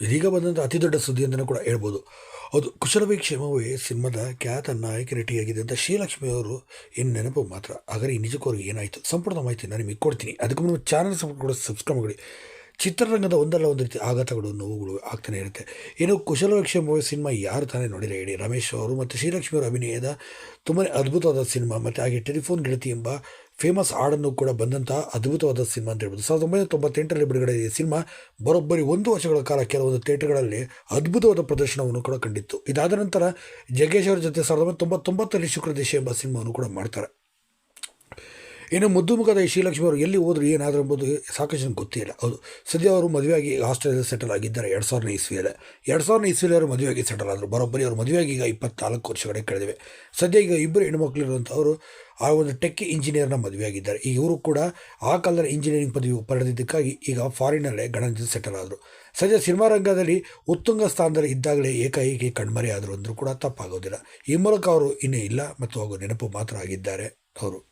ಇದೀಗ ಬಂದಂಥ ಅತಿ ದೊಡ್ಡ ಸುದ್ದಿ ಅಂತಲೂ ಕೂಡ ಹೇಳ್ಬೋದು. ಹೌದು, ಕುಶಲವೇ ಕ್ಷೇಮವೇ ಸಿನಿಮಾದ ಖ್ಯಾತ ನಾಯಕ ನಟಿಯಾಗಿದೆ ಅಂತ ಶ್ರೀಲಕ್ಷ್ಮಿ ಅವರು ಏನು ನೆನಪು ಮಾತ್ರ. ಹಾಗಾದರೆ ಈ ನಿಜಕ್ಕೂ ಏನಾಯಿತು? ಸಂಪೂರ್ಣ ಮಾಹಿತಿ ನಾನು ನಿಮಗೆ ಕೊಡ್ತೀನಿ. ಅದಕ್ಕೂ ಚಾನಲ್ ಸಪೋರ್ಟ್ ಕೂಡ ಸಬ್ಸ್ಕ್ರೈಬ್ ಮಾಡಿ. ಚಿತ್ರರಂಗದ ಒಂದಲ್ಲ ಒಂದು ರೀತಿ ಆಘಾತಗಳು, ನೋವುಗಳು ಆಗ್ತಾನೆ ಇರುತ್ತೆ. ಏನು ಮೂವಿ ಸಿನಿಮಾ ಯಾರು ತಾನೇ ನೋಡಿಲ್ಲ ಹೇಳಿ. ರಮೇಶ್ ಅವರು ಮತ್ತು ಶ್ರೀಲಕ್ಷ್ಮಿ ಅವರ ಅಭಿನಯದ ತುಂಬಾ ಅದ್ಭುತವಾದ ಸಿನಿಮಾ ಮತ್ತು ಹಾಗೆ ಟೆಲಿಫೋನ್ ಗೆಳತಿ ಎಂಬ ಫೇಮಸ್ ಹಾಡನ್ನು ಕೂಡ ಬಂದಂಥ ಅದ್ಭುತವಾದ ಸಿನಿಮಾ ಅಂತ ಹೇಳ್ಬೋದು. ಸಾವಿರದ ಒಂಬೈನೂರ ತೊಂಬತ್ತೆಂಟರಲ್ಲಿ ಬಿಡುಗಡೆ ಈ ಸಿನಿಮಾ ಬರೋಬ್ಬರಿ ಒಂದು ವರ್ಷಗಳ ಕಾಲ ಕೆಲವೊಂದು ಥಿಯೇಟರ್ಗಳಲ್ಲಿ ಅದ್ಭುತವಾದ ಪ್ರದರ್ಶನವನ್ನು ಕೂಡ ಕಂಡಿತ್ತು. ಇದಾದ ನಂತರ ಜಗ್ಗೇಶ್ ಅವರ ಜೊತೆ ಸಾವಿರದ ಒಂಬೈನೂರ ತೊಂಬತ್ತೊಂಬತ್ತರಲ್ಲಿ ಶುಕ್ರದೇಶ ಎಂಬ ಸಿನಿಮಾವನ್ನು ಕೂಡ ಮಾಡ್ತಾರೆ. ಇನ್ನು ಮುದ್ದು ಮುಖದ ಈ ಶ್ರೀಲಕ್ಷ್ಮಿ ಅವರು ಎಲ್ಲಿ ಹೋದ್ರು ಏನಾದರೂ ಎಂಬುದು ಸಾಕಷ್ಟು ಗೊತ್ತಿಲ್ಲ. ಹೌದು. ಸದ್ಯ ಅವರು ಮದುವೆಯಾಗಿ ಆಸ್ಟ್ರೇಲಿಯಾದಲ್ಲಿ ಸೆಟಲ್ ಆಗಿದ್ದಾರೆ ಎರಡು ಸಾವಿರನೇ ಇಸ್ವಿಯಲ್ಲಿ. ಎರಡು ಸಾವಿರನೇ ಇಸ್ವಿಯಲ್ಲಿ ಅವರು ಮದುವೆಯಾಗಿ ಸೆಟಲ್ ಆದರು. ಬರೋಬ್ಬರಿ ಅವರು ಮದುವೆಯಾಗಿ ಈಗ ಇಪ್ಪತ್ನಾಲ್ಕು ವರ್ಷಗಳೇ ಕಳೆದಿವೆ. ಸದ್ಯ ಈಗ ಇಬ್ಬರು ಹೆಣ್ಮಕ್ಳು ಇರುವಂಥವರು ಆ ಒಂದು ಟೆಕ್ ಇಂಜಿನಿಯರ್ನ ಮದುವೆಯಾಗಿದ್ದಾರೆ. ಈಗ ಇವರು ಕೂಡ ಆ ಕಾಲದ ಇಂಜಿನಿಯರಿಂಗ್ ಪದವಿ ಪಡೆದಿದ್ದಕ್ಕಾಗಿ ಈಗ ಫಾರಿನಲ್ಲೇ ಗಣಜ ಸೆಟಲ್ ಆದರು. ಸದ್ಯ ಸಿನಿಮಾ ರಂಗದಲ್ಲಿ ಉತ್ತುಂಗ ಸ್ಥಾನದಲ್ಲಿ ಇದ್ದಾಗಲೇ ಏಕಾಏಕಿ ಕಣ್ಮರೆಯಾದರು ಅಂದರೂ ಕೂಡ ತಪ್ಪಾಗೋದಿಲ್ಲ. ಈ ಮೂಲಕ ಅವರು ಇನ್ನೂ ಇಲ್ಲ ಮತ್ತು ಹಾಗೂ ನೆನಪು ಮಾತ್ರ ಆಗಿದ್ದಾರೆ. ಅವರು